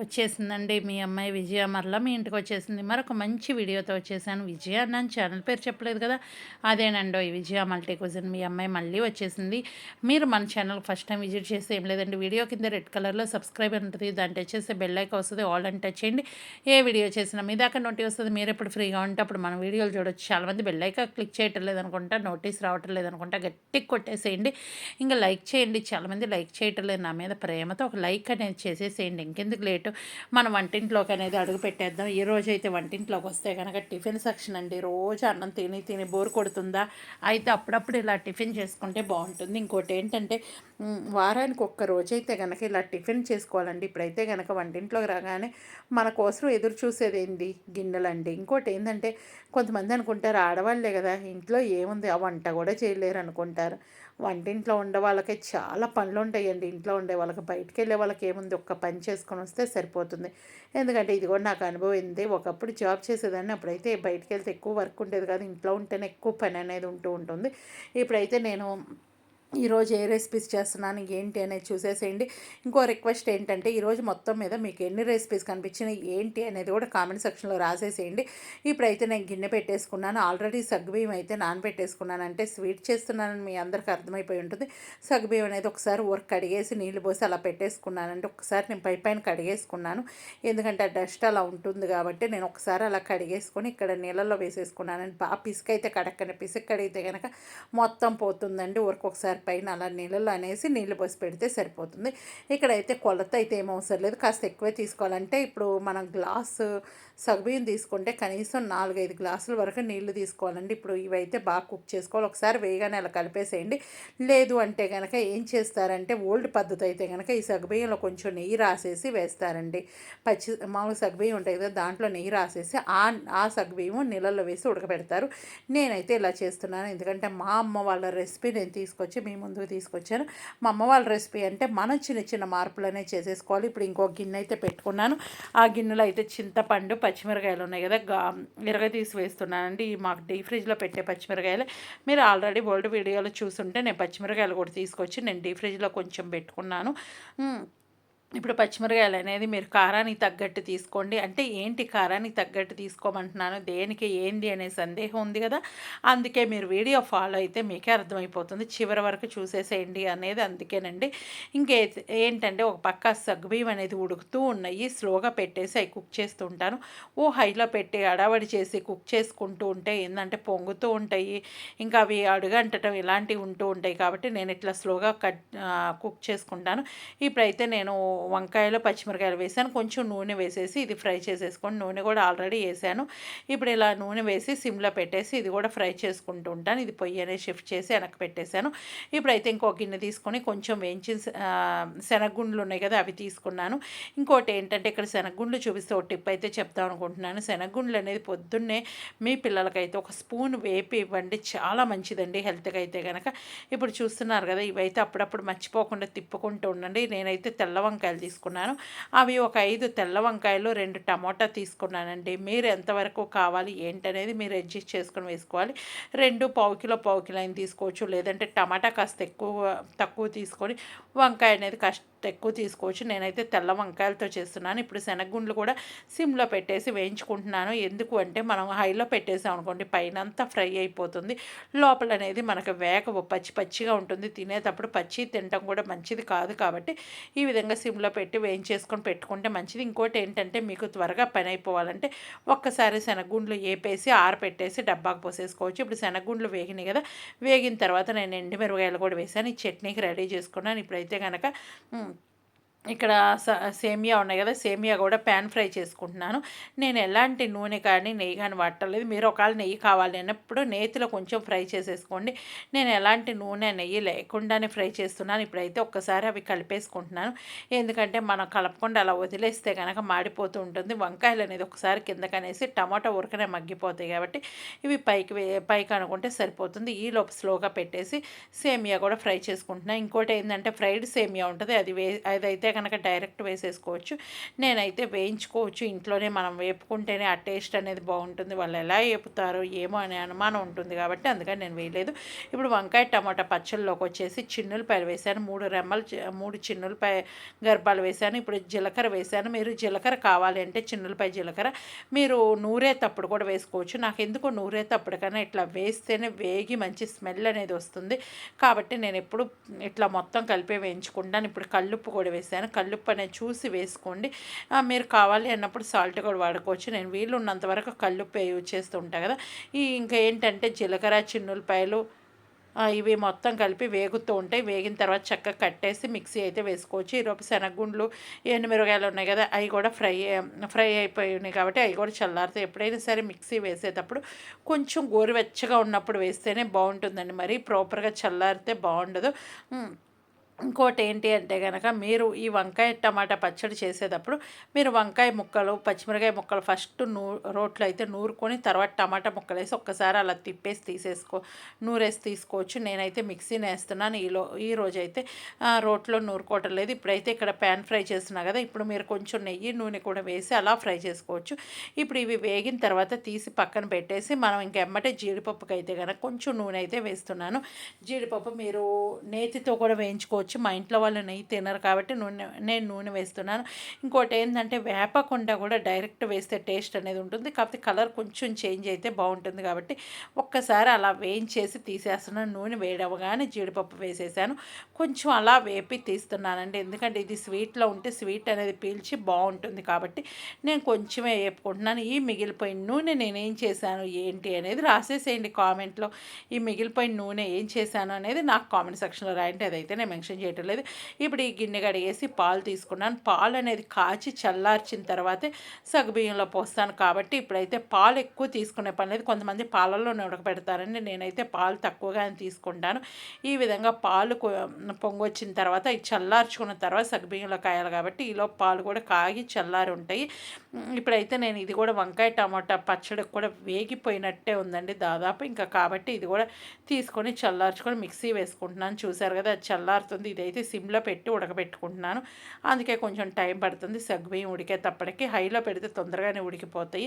వచ్చేసిందండి మీ అమ్మాయి విజయ. మరలా మీ ఇంటికి వచ్చేసింది. మరొక మంచి వీడియోతో వచ్చేసాను. విజయ నన్ను ఛానల్ పేరు చెప్పలేదు కదా? అదేనండో ఈ విజయ మల్టీ క్వజన్. మీ అమ్మాయి మళ్ళీ వచ్చేసింది. మీరు మన ఛానల్ ఫస్ట్ టైం విజిట్ చేస్తే ఏం లేదండి. వీడియో కింద రెడ్ కలర్లో సబ్స్క్రైబ్ ఉంటుంది. దాన్ని టచ్ చేస్తే బెల్ వస్తుంది. ఆల్ అని టచ్ చేయండి. ఏ వీడియో చేసినా మీ దాకా నోటీస్ వస్తుంది. మీరు ఎప్పుడు ఫ్రీగా ఉంటే అప్పుడు మన వీడియోలు చూడొచ్చు. చాలామంది బెల్ ఐకా క్లిక్ చేయటం లేదనుకుంటా నోటీస్ రావటం లేదనుకుంటా గట్టిగా కొట్టేసేయండి. ఇంకా లైక్ చేయండి. చాలామంది లైక్ చేయటం లేదు. నా మీద ప్రేమతో ఒక లైక్ అనేది చేసేసేయండి. ఇంకెందుకు లేట్ మన వంటింట్లోకి అనేది అడుగు పెట్టేద్దాం. ఈ రోజు అయితే వంటింట్లోకి వస్తే కనుక టిఫిన్ సెక్షన్ అండి రోజు అన్నం తిని తిని బోర్ కొడుతుందా? అయితే అప్పుడప్పుడు ఇలా టిఫిన్ చేసుకుంటే బాగుంటుంది. ఇంకోటి ఏంటంటే వారానికి ఒక్క రోజు అయితే కనుక ఇలా టిఫిన్ చేసుకోవాలండి. ఇప్పుడైతే కనుక వంటింట్లోకి రాగానే మన కోసం ఎదురు చూసేది ఏంది? గిన్నెలండి. ఇంకోటి ఏంటంటే కొంతమంది అనుకుంటారు ఆడవాళ్ళే కదా ఇంట్లో ఏముంది? ఆ వంట కూడా చేయలేరు అనుకుంటారు. వంటింట్లో ఉండే వాళ్ళకి చాలా పనులు ఉంటాయండి ఇంట్లో ఉండే వాళ్ళకి బయటికి వెళ్ళే వాళ్ళకి ఏముంది? ఒక్క పని చేసుకొని వస్తే సరిపోతుంది. ఎందుకంటే ఇది కూడా నాకు అనుభవం ఉంది ఒకప్పుడు జాబ్ చేసేదాన్ని అప్పుడైతే బయటికి వెళ్తే ఎక్కువ వర్క్ ఉండేది కాదు. ఇంట్లో ఉంటేనే ఎక్కువ పని అనేది ఉంటూ ఉంటుంది. ఇప్పుడైతే నేను ఈరోజు ఏ రెసిపీస్ చేస్తున్నాను ఏంటి అనేది చూసేసేయండి. ఇంకో రిక్వెస్ట్ ఏంటంటే ఈరోజు మొత్తం మీద మీకు ఎన్ని రెసిపీస్ కనిపించినాయి ఏంటి అనేది కూడా కామెంట్ సెక్షన్లో రాసేసేయండి. ఇప్పుడైతే నేను గిన్నె పెట్టేసుకున్నాను. ఆల్రెడీ సగ్బియ్యం అయితే నానబెట్టేసుకున్నాను. అంటే స్వీట్ చేస్తున్నానని మీ అందరికీ అర్థమైపోయి ఉంటుంది. సగ్బియ్యం అనేది ఒకసారి వర్క్ కడిగేసి నీళ్ళు పోసి అలా పెట్టేసుకున్నాను. అంటే ఒకసారి నేను పై పైన కడిగేసుకున్నాను. ఎందుకంటే ఆ డస్ట్ అలా ఉంటుంది కాబట్టి నేను ఒకసారి అలా కడిగేసుకొని ఇక్కడ నీళ్ళల్లో వేసేసుకున్నాను. బాగా పిసుక అయితే కడక్కని పిసిక్ కడిగితే కనుక మొత్తం పోతుందండి. ఊరికి ఒకసారి పైన అలా నీళ్ళలో అనేసి నీళ్ళు పోసి పెడితే సరిపోతుంది. ఇక్కడైతే కొలత అయితే ఏం అవసరం లేదు. కాస్త ఎక్కువే తీసుకోవాలంటే ఇప్పుడు మనం గ్లాసు సగ్గుబియ్యం తీసుకుంటే కనీసం నాలుగైదు గ్లాసుల వరకు నీళ్ళు తీసుకోవాలండి. ఇప్పుడు ఇవైతే బాగా కుక్ చేసుకోవాలి. ఒకసారి వేయగానే అలా కలిపేసేయండి. లేదు అంటే కనుక ఏం చేస్తారంటే ఓల్డ్ పద్ధతి అయితే కనుక ఈ సగ్బియ్యంలో కొంచెం నెయ్యి రాసేసి వేస్తారండి. పచ్చి మామూలు సగ్గుబియ్యం ఉంటాయి కదా దాంట్లో నెయ్యి రాసేసి ఆ ఆ సగ్బియ్యం నీళ్ళల్లో వేసి ఉడకబెడతారు. నేనైతే ఇలా చేస్తున్నాను. ఎందుకంటే మా అమ్మ వాళ్ళ రెసిపీ నేను తీసుకొచ్చి మీ ముందుకు తీసుకొచ్చాను. మా అమ్మ వాళ్ళ రెసిపీ అంటే మనం చిన్న చిన్న మార్పులనే చేసేసుకోవాలి. ఇప్పుడు ఇంకో గిన్నె అయితే పెట్టుకున్నాను. ఆ గిన్నెలో అయితే చింతపండు పచ్చిమిరకాయలు ఉన్నాయి కదా గా ఎరగ తీసి వేస్తున్నానండి. మాకు డీ ఫ్రిడ్జ్లో పెట్టే పచ్చిమిరకాయలు. మీరు ఆల్రెడీ ఓల్డ్ వీడియోలో చూసుంటే నేను పచ్చిమిరకాయలు కూడా తీసుకొచ్చి నేను డీ ఫ్రిడ్జ్లో కొంచెం పెట్టుకున్నాను. ఇప్పుడు పచ్చిమిరకాయలు అనేది మీరు కారానికి తగ్గట్టు తీసుకోండి. అంటే ఏంటి కారానికి తగ్గట్టు తీసుకోమంటున్నాను? దేనికి ఏంది అనే సందేహం ఉంది కదా. అందుకే మీరు వీడియో ఫాలో అయితే మీకే అర్థమైపోతుంది. చివరి వరకు చూసేసేయండి అనేది అందుకేనండి. ఇంకే ఏంటంటే ఒక పక్క సగ్గుబియ్యం అనేది ఉడుకుతూ ఉన్నాయి. స్లోగా పెట్టేసి అవి కుక్ చేస్తూ ఉంటాను. ఓ హైలో పెట్టి అడావడి చేసి కుక్ చేసుకుంటూ ఉంటే ఏంటంటే పొంగుతూ ఉంటాయి. ఇంకా అవి అడుగంటటం ఇలాంటివి ఉంటూ ఉంటాయి కాబట్టి నేను ఇట్లా స్లోగా కట్ కుక్ చేసుకుంటాను. ఇప్పుడైతే నేను వంకాయలు పచ్చిమిరకాయలు వేసాను. కొంచెం నూనె వేసేసి ఇది ఫ్రై చేసేసుకొని నూనె కూడా ఆల్రెడీ వేసాను. ఇప్పుడు ఇలా నూనె వేసి సిమ్లో పెట్టేసి ఇది కూడా ఫ్రై చేసుకుంటూ ఉంటాను. ఇది పొయ్యి అనేది షిఫ్ట్ చేసి వెనక్కి పెట్టేశాను. ఇప్పుడైతే ఇంకో గిన్నె తీసుకొని కొంచెం వేయించిన శనగగుండ్లు ఉన్నాయి కదా అవి తీసుకున్నాను. ఇంకోటి ఏంటంటే ఇక్కడ శనగగుండ్లు చూపిస్తే ఒక టిప్ అయితే చెప్తాం అనుకుంటున్నాను. శనగగుండ్లు అనేది పొద్దున్నే మీ పిల్లలకైతే ఒక స్పూన్ వేపి ఇవ్వండి. చాలా మంచిదండి హెల్త్కి అయితే కనుక ఇప్పుడు చూస్తున్నారు కదా ఇవైతే అప్పుడప్పుడు మర్చిపోకుండా తిప్పుకుంటూ ఉండండి. నేనైతే తెల్ల వంకాయలు తీసుకున్నాను. అవి ఒక ఐదు తెల్ల వంకాయలు రెండు టమోటా తీసుకున్నానండి. మీరు ఎంతవరకు కావాలి ఏంటనేది మీరు అడ్జస్ట్ చేసుకొని వేసుకోవాలి. రెండు పావు కిలో పావు కిలో అయిన తీసుకోవచ్చు. లేదంటే టమాటా కాస్త ఎక్కువ తక్కువ తీసుకొని వంకాయ అనేది కష్ట ఎక్కువ తీసుకోవచ్చు నేనైతే తెల్ల వంకాయలతో చేస్తున్నాను. ఇప్పుడు శనగగుండ్లు కూడా సిమ్లో పెట్టేసి వేయించుకుంటున్నాను. ఎందుకు అంటే మనం హైలో పెట్టేసాం అనుకోండి పైన అంతా ఫ్రై అయిపోతుంది. లోపల అనేది మనకు వేగ పచ్చి పచ్చిగా ఉంటుంది. తినేటప్పుడు పచ్చి తినటం కూడా మంచిది కాదు కాబట్టి ఈ విధంగా సిమ్లో పెట్టి వేయించేసుకొని పెట్టుకుంటే మంచిది. ఇంకోటి ఏంటంటే మీకు త్వరగా పని అయిపోవాలంటే ఒక్కసారి శనగగుండ్లు వేపేసి ఆరపెట్టేసి డబ్బాకు పోసేసుకోవచ్చు. ఇప్పుడు శనగగుండ్లు వేగినాయి కదా వేగిన తర్వాత నేను ఎండుమిరపకాయలు కూడా వేసాను ఈ చట్నీకి రెడీ చేసుకున్నాను. ఇప్పుడైతే కనుక ఇక్కడ సేమియా ఉన్నాయి కదా సేమియా కూడా ప్యాన్ ఫ్రై చేసుకుంటున్నాను. నేను ఎలాంటి నూనె కానీ నెయ్యి కానీ వాడలేదు మీరు ఒకవేళ నెయ్యి కావాలి అన్నప్పుడు నేతిలో కొంచెం ఫ్రై చేసేసుకోండి. నేను ఎలాంటి నూనె నెయ్యి లేకుండానే ఫ్రై చేస్తున్నాను. ఇప్పుడైతే ఒక్కసారి అవి కలిపేసుకుంటున్నాను. ఎందుకంటే మనం కలపకుండా అలా వదిలేస్తే కనుక మాడిపోతూ ఉంటుంది. వంకాయలు అనేది ఒకసారి కిందకనేసి టమాటా ఉరకనే మగ్గిపోతాయి కాబట్టి ఇవి పైకి వే- పైకి అనుకుంటే సరిపోతుంది. ఈ లోపు స్లోగా పెట్టేసి సేమియా కూడా ఫ్రై చేసుకుంటున్నాను ఇంకోటి ఏంటంటే ఫ్రైడ్ సేమియా ఉంటుంది. అది వే అదైతే అయితే కనుక డైరెక్ట్ వేసేసుకోవచ్చు. నేనైతే వేయించుకోవచ్చు. ఇంట్లోనే మనం వేపుకుంటేనే ఆ టేస్ట్ అనేది బాగుంటుంది. వాళ్ళు ఎలా వేపుతారో ఏమో అనే అనుమానం ఉంటుంది కాబట్టి అందుకని నేను వేయలేదు. ఇప్పుడు వంకాయ టమాటా పచ్చళ్ళలోకి వచ్చేసి చిన్నులపాయలు వేసాను. మూడు రెమ్మలు మూడు చిన్నులపాయ గర్భాలు వేసాను. ఇప్పుడు జీలకర్ర వేసాను. మీరు జీలకర్ర కావాలి అంటే చిన్నులపాయ జీలకర్ర. మీరు నూరేటప్పుడు కూడా వేసుకోవచ్చు. నాకు ఎందుకో నూరేటప్పుడు కన్నా ఇట్లా వేస్తేనే వేగి మంచి స్మెల్ అనేది వస్తుంది. కాబట్టి నేను ఎప్పుడు ఇట్లా మొత్తం కలిపి వేయించుకుంటాను. ఇప్పుడు కల్లుప్పు కూడా వేసాను కల్లుప్పు అనేది చూసి వేసుకోండి. మీరు కావాలి అన్నప్పుడు సాల్ట్ కూడా వాడుకోవచ్చు. నేను వీళ్ళు ఉన్నంత వరకు కల్లుప్పు యూజ్ చేస్తూ ఉంటాను కదా. ఈ ఇంకా ఏంటంటే జీలకర్ర చిన్నులపాయలు ఇవి మొత్తం కలిపి వేగుతూ ఉంటాయి. వేగిన తర్వాత చక్కగా కట్టేసి మిక్సీ అయితే వేసుకోవచ్చు. ఈరోజు శనగగుండ్లు మిరగాయలు ఉన్నాయి కదా అవి కూడా ఫ్రై ఫ్రై అయిపోయి ఉన్నాయి కాబట్టి అవి కూడా చల్లారితే ఎప్పుడైనా సరే మిక్సీ వేసేటప్పుడు కొంచెం గోరువెచ్చగా ఉన్నప్పుడు వేస్తేనే బాగుంటుందండి. మరి ప్రాపర్గా చల్లారితే బాగుండదు. ఇంకోటి ఏంటి అంటే కనుక మీరు ఈ వంకాయ టమాటా పచ్చడి చేసేటప్పుడు మీరు వంకాయ ముక్కలు పచ్చిమిరకాయ ముక్కలు ఫస్ట్ నూ రోట్లో అయితే నూరుకొని తర్వాత టమాటా ముక్కలు వేసి ఒక్కసారి అలా తిప్పేసి తీసేసుకో నూరేసి తీసుకోవచ్చు. నేనైతే మిక్సీని వేస్తున్నాను. ఈలో ఈ రోజు అయితే రోట్లో నూరుకోవటం లేదు. ఇప్పుడైతే ఇక్కడ ప్యాన్ ఫ్రై చేస్తున్నా కదా ఇప్పుడు మీరు కొంచెం నెయ్యి నూనె కూడా వేసి అలా ఫ్రై చేసుకోవచ్చు. ఇప్పుడు ఇవి వేగిన తర్వాత తీసి పక్కన పెట్టేసి మనం ఇంకెమ్మటే జీడిపప్పుకి అయితే కనుక కొంచెం నూనె అయితే వేస్తున్నాను. జీడిపప్పు మీరు నేతితో కూడా వేయించుకోవచ్చు. వచ్చి మా ఇంట్లో వాళ్ళు నెయ్యి తినరు కాబట్టి నూనె నేను నూనె వేస్తున్నాను. ఇంకోటి ఏంటంటే వేపకుండా కూడా డైరెక్ట్ వేస్తే టేస్ట్ అనేది ఉంటుంది. కాకపోతే కలర్ కొంచెం చేంజ్ అయితే బాగుంటుంది కాబట్టి ఒక్కసారి అలా వేయించేసి తీసేస్తున్నాను నూనె వేడవగానే జీడిపప్పు వేసేసాను. కొంచెం అలా వేపి తీస్తున్నానండి. ఎందుకంటే ఇది స్వీట్లో ఉంటే స్వీట్ అనేది పీల్చి బాగుంటుంది కాబట్టి నేను కొంచెమే వేపుకుంటున్నాను. ఈ మిగిలిపోయిన నూనె నేను ఏం చేశాను ఏంటి అనేది రాసేసేయండి కామెంట్లో. ఈ మిగిలిపోయిన నూనె ఏం చేశాను అనేది నాకు కామెంట్ సెక్షన్లో రాయండి. అదైతే నేను మెన్షన్ చేయటం లేదు. ఇప్పుడు ఈ గిన్నె కడిగేసి పాలు తీసుకున్నాను. పాలు అనేది కాచి చల్లార్చిన తర్వాతే సగబియ్యంలో పోస్తాను. కాబట్టి ఇప్పుడైతే పాలు ఎక్కువ తీసుకునే పని లేదు. కొంతమంది పాలల్లోనే ఉడకబెడతారండి నేనైతే పాలు తక్కువగానే తీసుకుంటాను. ఈ విధంగా పాలు పొంగొచ్చిన తర్వాత చల్లార్చుకున్న తర్వాత సగబియ్యంలో కాయాలి కాబట్టి ఈలో పాలు కూడా కాగి చల్లారి ఉంటాయి. ఇప్పుడైతే నేను ఇది కూడా వంకాయ టమాటా పచ్చడి కూడా వేగిపోయినట్టే ఉందండి దాదాపు. ఇంకా కాబట్టి ఇది కూడా తీసుకొని చల్లార్చుకొని మిక్సీ వేసుకుంటున్నాను. చూసారు కదా అది చల్లారుతుంది ఇదైతే సిమ్లో పెట్టి ఉడకబెట్టుకుంటున్నాను. అందుకే కొంచెం టైం పడుతుంది. సగ్గుబియ్యం ఉడికేటప్పటికి హైలో పెడితే తొందరగానే ఉడికిపోతాయి.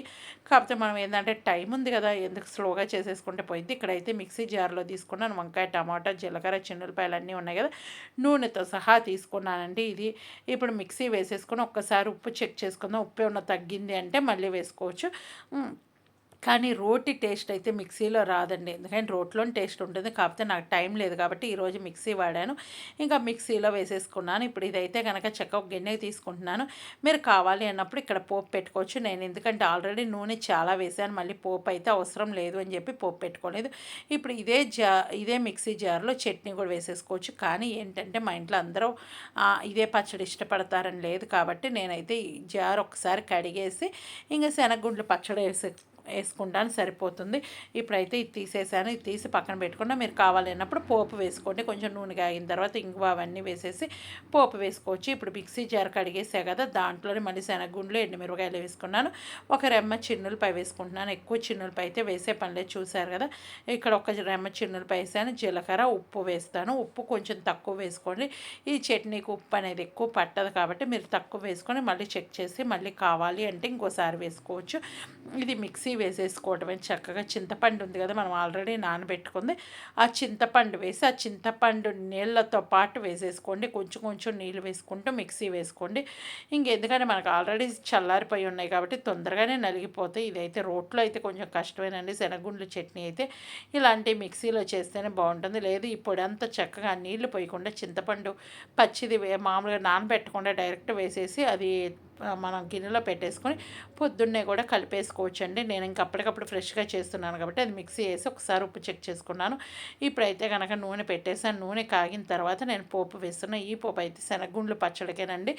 కాకపోతే మనం ఏంటంటే టైం ఉంది కదా ఎందుకు స్లోగా చేసేసుకుంటే పోయింది. ఇక్కడైతే మిక్సీ జార్లో తీసుకున్నాను. వంకాయ టమాటా జీలకర్ర చిన్నులపాయలు అన్నీ ఉన్నాయి కదా నూనెతో సహా తీసుకున్నానండి ఇది. ఇప్పుడు మిక్సీ వేసేసుకొని ఒక్కసారి ఉప్పు చెక్ చేసుకుందాం. ఉప్పు ఏమన్నా తగ్గింది అంటే మళ్ళీ వేసుకోవచ్చు. కానీ రోటి టేస్ట్ అయితే మిక్సీలో రాదండి. ఎందుకంటే రోట్లోని టేస్ట్ ఉంటుంది. కాకపోతే నాకు టైం లేదు కాబట్టి ఈరోజు మిక్సీ వాడాను. ఇంకా మిక్సీలో వేసేసుకున్నాను. ఇప్పుడు ఇదైతే కనుక చెక్క గిన్నె తీసుకుంటున్నాను. మీరు కావాలి అన్నప్పుడు ఇక్కడ పోపు పెట్టుకోవచ్చు. నేను ఎందుకంటే ఆల్రెడీ నూనె చాలా వేసాను మళ్ళీ పోపు అయితే అవసరం లేదు అని చెప్పి పోపు పెట్టుకోలేదు. ఇప్పుడు ఇదే జా ఇదే మిక్సీ జార్లో చట్నీ కూడా వేసేసుకోవచ్చు. కానీ ఏంటంటే మా ఇంట్లో అందరూ ఇదే పచ్చడి ఇష్టపడతారని లేదు కాబట్టి నేనైతే ఈ జార్ ఒకసారి కడిగేసి ఇంకా శనగగుండ్లు పచ్చడి వేసే వేసుకుంటాను సరిపోతుంది. ఇప్పుడైతే ఇది తీసేసాను. ఇది తీసి పక్కన పెట్టుకున్నా మీరు కావాలన్నప్పుడు పోపు వేసుకోండి. కొంచెం నూనె కాగిన తర్వాత ఇంగువ అవన్నీ వేసేసి పోపు వేసుకోవచ్చు. ఇప్పుడు మిక్సీ జార్ కడిగేసా కదా దాంట్లోనే మళ్ళీ శనగగుండ్లు ఎండుమిరపకాయలు వేసుకున్నాను. ఒక రెమ్మ చిన్నులపై వేసుకుంటున్నాను. ఎక్కువ చిన్నులపై అయితే వేసే పనిలేదు చూశారు కదా ఇక్కడ ఒక రెమ్మ చిన్నులపై వేసాను. జీలకర్ర ఉప్పు వేస్తాను. ఉప్పు కొంచెం తక్కువ వేసుకోండి. ఈ చట్నీకి ఉప్పు అనేది ఎక్కువ పట్టదు కాబట్టి మీరు తక్కువ వేసుకొని మళ్ళీ చెక్ చేసి మళ్ళీ కావాలి అంటే ఇంకోసారి వేసుకోవచ్చు. ఇది మిక్సీ మిక్సీ వేసేసుకోవటమే చక్కగా చింతపండు ఉంది కదా మనం ఆల్రెడీ నానబెట్టుకుంది. ఆ చింతపండు వేసి ఆ చింతపండు నీళ్ళతో పాటు వేసేసుకోండి. కొంచెం కొంచెం నీళ్ళు వేసుకుంటూ మిక్సీ వేసుకోండి. ఇంకెందుకంటే మనకు ఆల్రెడీ చల్లారిపోయి ఉన్నాయి కాబట్టి తొందరగానే నలిగిపోతాయి. ఇదైతే రోట్లో అయితే కొంచెం కష్టమేనండి. శనగుండ్ల చట్నీ అయితే ఇలాంటి మిక్సీలో చేస్తేనే బాగుంటుంది. లేదు ఇప్పుడు అంతా చక్కగా నీళ్ళు పోయకుండా చింతపండు పచ్చిది మామూలుగా నానబెట్టకుండా డైరెక్ట్ వేసేసి అది మనం గిన్నెలో పెట్టేసుకొని పొద్దున్నే కూడా కలిపేసుకోవచ్చు అండి నేను ఇంకా అప్పటికప్పుడు ఫ్రెష్గా చేస్తున్నాను కాబట్టి అది మిక్సీ వేసి ఒకసారి ఉప్పు చెక్ చేసుకున్నాను. ఇప్పుడైతే కనుక నూనె పెట్టేసాను నూనె కాగిన తర్వాత నేను పోపు వేస్తున్నాను ఈ పోపు అయితే శనగగుండ్లు పచ్చడికేనండి.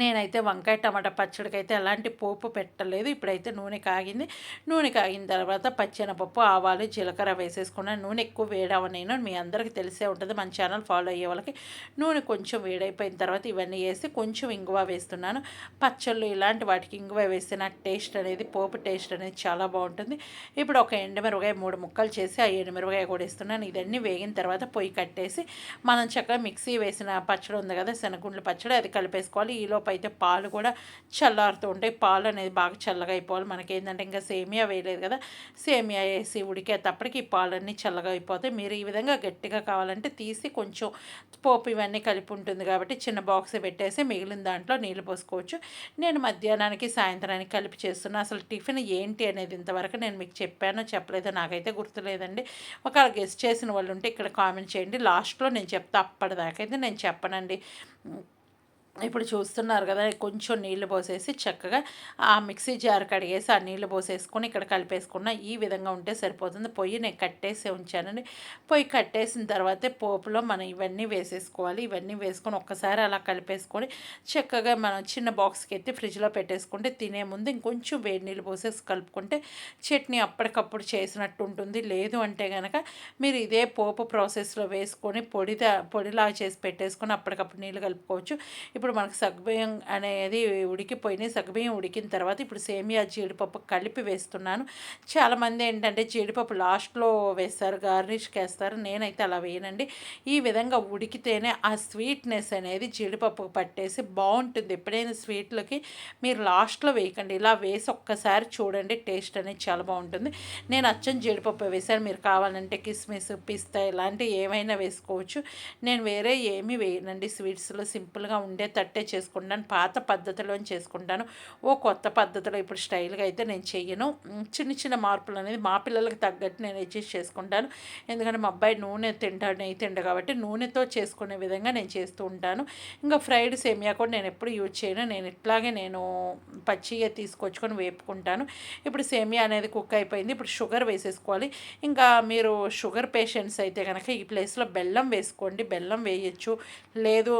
నేనైతే వంకాయ టమాటా పచ్చడికి అయితే ఎలాంటి పోపు పెట్టలేదు. ఇప్పుడైతే నూనె కాగింది. నూనె కాగిన తర్వాత పచ్చెనపప్పు ఆవాలు జీలకర్ర వేసేసుకున్నాను నూనె ఎక్కువ వేడవనేను. మీ అందరికీ తెలిసే ఉంటుంది. మన ఛానల్ ఫాలో అయ్యే వాళ్ళకి నూనె కొంచెం వేడైపోయిన తర్వాత ఇవన్నీ వేసి కొంచెం ఇంగువ వేస్తున్నాను. పచ్చళ్ళు ఇలాంటి వాటికి ఇంగువ వేస్తే టేస్ట్ అనేది పోపు టేస్ట్ అనేది చాలా బాగుంటుంది. ఇప్పుడు ఒక ఎండుమిరపకాయ మూడు ముక్కలు చేసి ఆ ఎండుమిరపకాయ కూడా ఇస్తున్నాను ఇదన్నీ వేగిన తర్వాత పొయ్యి కట్టేసి మనం చక్కగా మిక్సీ వేసిన పచ్చడి ఉంది కదా శనగుండ్ల పచ్చడి అది కలిపేసుకోవాలి. ఈలో ఈలోపు అయితే పాలు కూడా చల్లారుతూ ఉంటాయి. పాలు అనేది బాగా చల్లగా అయిపోవాలి. మనకి ఏంటంటే ఇంకా సేమియా వేయలేదు కదా. సేమియా వేసి ఉడికేటప్పటికి ఈ పాలన్నీ చల్లగా అయిపోతాయి. మీరు ఈ విధంగా గట్టిగా కావాలంటే తీసి కొంచెం పోపు ఇవన్నీ కలిపి ఉంటుంది కాబట్టి చిన్న బాక్స్ పెట్టేసి మిగిలిన దాంట్లో నీళ్ళు పోసుకోవచ్చు. నేను మధ్యాహ్నానికి సాయంత్రానికి కలిపి చేస్తున్నా. అసలు టిఫిన్ ఏంటి అనేది ఇంతవరకు నేను మీకు చెప్పానో చెప్పలేదో నాకైతే గుర్తులేదండి. ఒకవేళ గెస్ట్ చేసిన వాళ్ళు ఉంటే ఇక్కడ కామెంట్ చేయండి. లాస్ట్లో నేను చెప్తా అప్పటిదాకైతే నేను చెప్పనండి. ఇప్పుడు చూస్తున్నారు కదా కొంచెం నీళ్ళు పోసేసి చక్కగా ఆ మిక్సీ జార్ కడిగేసి ఆ నీళ్ళు పోసేసుకొని ఇక్కడ కలిపేసుకున్న ఈ విధంగా ఉంటే సరిపోతుంది. పొయ్యి నేను కట్టేసి ఉంచానండి. పొయ్యి కట్టేసిన తర్వాతే పోపులో మనం ఇవన్నీ వేసేసుకోవాలి. ఇవన్నీ వేసుకొని ఒక్కసారి అలా కలిపేసుకొని చక్కగా మనం చిన్న బాక్స్కి ఎత్తి ఫ్రిడ్జ్లో పెట్టేసుకుంటే తినే ముందు ఇంకొంచెం వేడి నీళ్ళు పోసేసి కలుపుకుంటే చట్నీ అప్పటికప్పుడు చేసినట్టు ఉంటుంది. లేదు అంటే కనుక మీరు ఇదే పోపు ప్రాసెస్లో వేసుకొని పొడిదా పొడిలాగా చేసి పెట్టేసుకొని అప్పటికప్పుడు నీళ్ళు కలుపుకోవచ్చు. ఇప్పుడు మనకు సగ్బియ్యం అనేది ఉడికిపోయినాయి సగ్బియ్యం ఉడికిన తర్వాత ఇప్పుడు సేమియా జీడిపప్పు కలిపి వేస్తున్నాను. చాలామంది ఏంటంటే జీడిపప్పు లాస్ట్లో వేస్తారు గార్నిష్కి వేస్తారు నేనైతే అలా వేయనండి. ఈ విధంగా ఉడికితేనే ఆ స్వీట్నెస్ అనేది జీడిపప్పు పట్టేసి బాగుంటుంది. ఎప్పుడైనా స్వీట్లకి మీరు లాస్ట్లో వేయకండి. ఇలా వేసి ఒక్కసారి చూడండి టేస్ట్ అనేది చాలా బాగుంటుంది. నేను అచ్చం జీడిపప్పు వేసాను మీరు కావాలంటే కిస్మిస్ పిస్తా ఇలాంటివి ఏమైనా వేసుకోవచ్చు. నేను వేరే ఏమీ వేయనండి. స్వీట్స్లో సింపుల్గా ఉండే తట్టే చేసుకుంటాను పాత పద్ధతిలో చేసుకుంటాను. ఓ కొత్త పద్ధతిలో ఇప్పుడు స్టైల్గా అయితే నేను చెయ్యను. చిన్న చిన్న మార్పులు అనేది మా పిల్లలకి తగ్గట్టు నేను అడ్జస్ట్ చేసుకుంటాను. ఎందుకంటే మా అబ్బాయి నూనె తింటాడు నెయ్యి తింటా కాబట్టి నూనెతో చేసుకునే విధంగా నేను చేస్తూ ఉంటాను. ఇంకా ఫ్రైడ్ సేమియా కూడా నేను ఎప్పుడు యూజ్ చేయను. నేను ఇట్లాగే నేను పచ్చిగా తీసుకొచ్చుకొని వేపుకుంటాను. ఇప్పుడు సేమియా అనేది కుక్ అయిపోయింది. ఇప్పుడు షుగర్ వేసేసుకోవాలి. ఇంకా మీరు షుగర్ పేషెంట్స్ అయితే కనుక ఈ ప్లేస్లో బెల్లం వేసుకోండి. బెల్లం వేయచ్చు. లేదు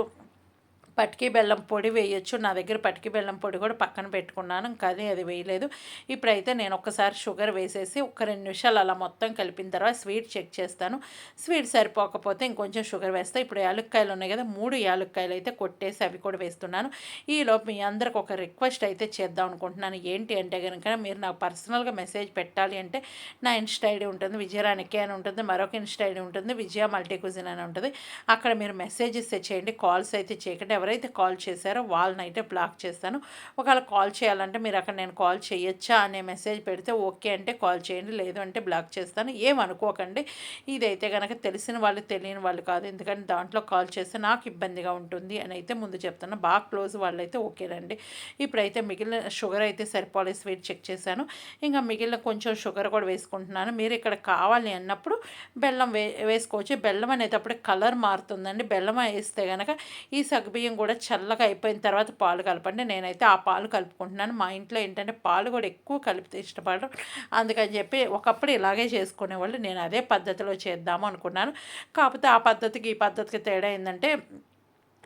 పటికీ బెల్లం పొడి వేయచ్చు. నా దగ్గర పటికీ బెల్లం పొడి కూడా పక్కన పెట్టుకున్నాను. కానీ అది వేయలేదు. ఇప్పుడైతే నేను ఒక్కసారి షుగర్ వేసేసి ఒక రెండు నిమిషాలు అలా మొత్తం కలిపిన తర్వాత స్వీట్ చెక్ చేస్తాను. స్వీట్ సరిపోకపోతే ఇంకొంచెం షుగర్ వేస్తే. ఇప్పుడు యాలుక్కాయలు ఉన్నాయి కదా మూడు యాలుక్కాయలు అయితే కొట్టేసి అవి కూడా వేస్తున్నాను. ఈలోపు మీ అందరికి ఒక రిక్వెస్ట్ అయితే చేద్దాం అనుకుంటున్నాను. ఏంటి అంటే కనుక మీరు నాకు పర్సనల్గా మెసేజ్ పెట్టాలి అంటే నా ఇన్స్టా ఐడి ఉంటుంది విజయరానికి అని ఉంటుంది మరొక ఇన్స్టా ఐడి ఉంటుంది విజయ మల్టీ కుజిన్ అని ఉంటుంది. అక్కడ మీరు మెసేజెస్ చేయండి కాల్స్ అయితే చేయకండి. ఎవరైతే కాల్ చేశారో వాళ్ళని అయితే బ్లాక్ చేస్తాను. ఒకవేళ కాల్ చేయాలంటే మీరు అక్కడ నేను కాల్ చేయొచ్చా అనే మెసేజ్ పెడితే ఓకే అంటే కాల్ చేయండి లేదు అంటే బ్లాక్ చేస్తాను. ఏమనుకోకండి ఇదైతే కనుక తెలిసిన వాళ్ళు తెలియని వాళ్ళు కాదు. ఎందుకంటే దాంట్లో కాల్ చేస్తే నాకు ఇబ్బందిగా ఉంటుంది అని అయితే ముందు చెప్తాను బాగా క్లోజ్ వాళ్ళైతే ఓకేనండి ఇప్పుడైతే మిగిలిన షుగర్ అయితే సరిపోలే స్వీట్ చెక్ చేశాను. ఇంకా మిగిలిన కొంచెం షుగర్ కూడా వేసుకుంటున్నాను. మీరు ఇక్కడ కావాలి అన్నప్పుడు బెల్లం వే వేసుకోవచ్చు. బెల్లం అనేటప్పుడు కలర్ మారుతుందండి. బెల్లం వేస్తే కనుక ఈ సగ్బియ్యం కూడా చల్లగా అయిపోయిన తర్వాత పాలు కలపండి. నేనైతే ఆ పాలు కలుపుకుంటున్నాను. మా ఇంట్లో ఏంటంటే పాలు కూడా ఎక్కువ కలిపితే ఇష్టపడరు. అందుకని చెప్పి ఒకప్పుడు ఇలాగే చేసుకునేవాళ్ళు. నేను అదే పద్ధతిలో చేద్దాము అనుకున్నాను. కాకపోతే ఆ పద్ధతికి ఈ పద్ధతికి తేడా ఏంటంటే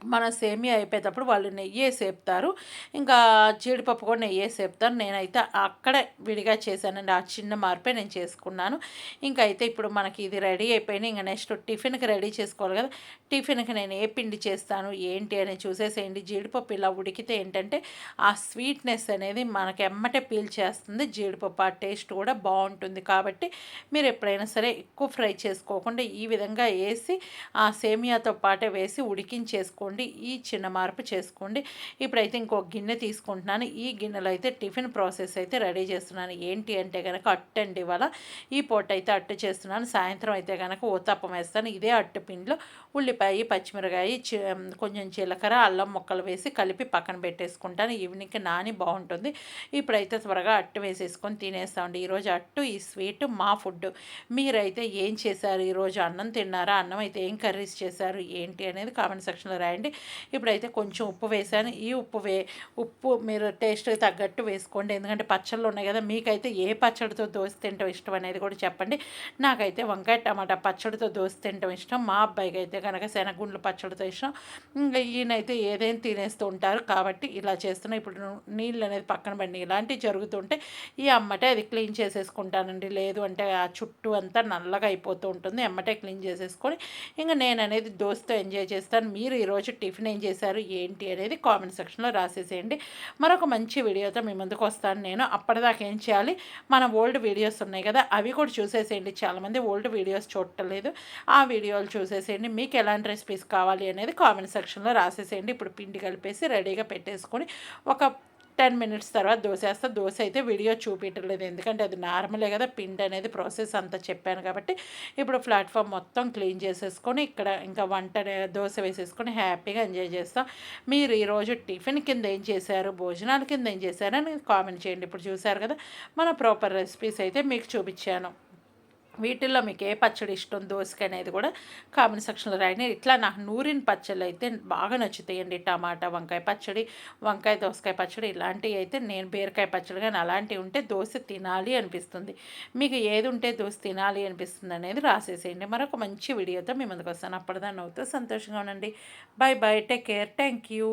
మన సేమియా అయిపోయేటప్పుడు వాళ్ళు నెయ్యి వేసేపుతారు ఇంకా జీడిపప్పు కూడా నెయ్యి వేసేపుతారు నేనైతే అక్కడే విడిగా చేశానండి. ఆ చిన్న మార్పే నేను చేసుకున్నాను. ఇంకా అయితే ఇప్పుడు మనకి ఇది రెడీ అయిపోయినా ఇంకా నెక్స్ట్ టిఫిన్కి రెడీ చేసుకోవాలి కదా. టిఫిన్కి నేను ఏ పిండి చేస్తాను? ఏంటి అని చూసేసేయండి. జీడిపప్పు ఇలా ఉడికితే ఏంటంటే ఆ స్వీట్నెస్ అనేది మనకి ఎమ్మటే పీల్ చేస్తుంది. జీడిపప్పు ఆ టేస్ట్ కూడా బాగుంటుంది. కాబట్టి మీరు ఎప్పుడైనా సరే ఎక్కువ ఫ్రై చేసుకోకుండా ఈ విధంగా వేసి ఆ సేమియాతో పాటే వేసి ఉడికించేసుకోండి. చేసుకోండి ఈ చిన్న మార్పు చేసుకోండి. ఇప్పుడైతే ఇంకో గిన్నె తీసుకుంటున్నాను. ఈ గిన్నెలో అయితే టిఫిన్ ప్రాసెస్ అయితే రెడీ చేస్తున్నాను. ఏంటి అంటే కనుక అట్టు అండి ఇవాళ. ఈ పూట అయితే అట్టు చేస్తున్నాను. సాయంత్రం అయితే కనుక ఊతప్పం వేస్తాను. ఇదే అట్టు పిండిలో ఉల్లిపాయ పచ్చిమిరకాయ కొంచెం జీలకర్ర అల్లం ముక్కలు వేసి కలిపి పక్కన పెట్టేసుకుంటాను. ఈవినింగ్కి నాని బాగుంటుంది. ఇప్పుడైతే త్వరగా అట్టు వేసేసుకొని తినేస్తామండి ఈరోజు అట్టు ఈ స్వీట్ మా ఫుడ్ మీరైతే ఏం చేశారు? ఈరోజు అన్నం తిన్నారా? అన్నం అయితే ఏం కర్రీస్ చేశారు? ఏంటి అనేది కామెంట్ సెక్షన్లో రాయండి. వేయండి ఇప్పుడైతే కొంచెం ఉప్పు వేసాను. ఈ ఉప్పు వే ఉప్పు మీరు టేస్ట్ తగ్గట్టు వేసుకోండి. ఎందుకంటే పచ్చళ్ళు ఉన్నాయి కదా మీకైతే ఏ పచ్చడితో దోశ తింటాం ఇష్టం అనేది కూడా చెప్పండి. నాకైతే వంకాయ టమాటా పచ్చడితో దోశ తింటాం ఇష్టం. మా అబ్బాయికి అయితే కనుక శనగగుండ్లు పచ్చడితో ఇష్టం. ఇంకా ఈయనైతే ఏదైనా తినేస్తూ ఉంటారు కాబట్టి ఇలా చేస్తున్నా. ఇప్పుడు నీళ్ళు అనేది పక్కన పడి ఇలాంటివి జరుగుతుంటే ఈ అమ్మటే అది క్లీన్ చేసేసుకుంటానండి. లేదు అంటే ఆ చుట్టూ అంతా నల్లగా అయిపోతూ ఉంటుంది. అమ్మటే క్లీన్ చేసేసుకొని ఇంకా నేను అనేది దోస్తో ఎంజాయ్ చేస్తాను. మీరు ఈరోజు టిఫిన్ ఏం చేశారు ఏంటి అనేది కామెంట్ సెక్షన్లో రాసేసేయండి. మరొక మంచి వీడియోతో మీ ముందుకు వస్తాను నేను. అప్పటిదాకా ఏం చేయాలి? మన ఓల్డ్ వీడియోస్ ఉన్నాయి కదా అవి కూడా చూసేసేయండి. చాలామంది ఓల్డ్ వీడియోస్ చూడటలేదు. ఆ వీడియోలు చూసేసేయండి. మీకు ఎలాంటి రెసిపీస్ కావాలి అనేది కామెంట్ సెక్షన్లో రాసేసేయండి. ఇప్పుడు పిండి కలిపేసి రెడీగా పెట్టేసుకొని ఒక టెన్ మినిట్స్ తర్వాత దోశ వేస్తే దోశ అయితే వీడియో చూపించలేదు ఎందుకంటే అది నార్మలే కదా పిండి అనేది ప్రాసెస్ అంతా చెప్పాను కాబట్టి ఇప్పుడు ప్లాట్ఫామ్ మొత్తం క్లీన్ చేసేసుకొని ఇక్కడ ఇంకా వంట దోశ వేసేసుకొని హ్యాపీగా ఎంజాయ్ చేస్తాం. మీరు ఈరోజు టిఫిన్ కింద ఏం చేశారు? భోజనాల కింద ఏం చేశారని కామెంట్ చేయండి. ఇప్పుడు చూసారు కదా మన ప్రాపర్ రెసిపీస్ అయితే మీకు చూపించాను. వీటిల్లో మీకు ఏ పచ్చడి ఇష్టం? దోసకి అనేది కూడా కామెంట్ సెక్షన్లో రాయండి. ఇట్లా నాకు నూరిన పచ్చళ్ళు అయితే బాగా నచ్చుతాయండి. టమాటా వంకాయ పచ్చడి వంకాయ దోసకాయ పచ్చడి ఇలాంటివి అయితే నేను బీరకాయ పచ్చడి కానీ అలాంటివి ఉంటే దోశ తినాలి అనిపిస్తుంది. మీకు ఏది ఉంటే దోశ తినాలి అనిపిస్తుంది అనేది రాసేసేయండి. మరొక మంచి వీడియోతో మీ ముందుకు వస్తాను. అప్పటిదాన్ని అవుతూ సంతోషంగా ఉండండి. Bye bye take care. Thank you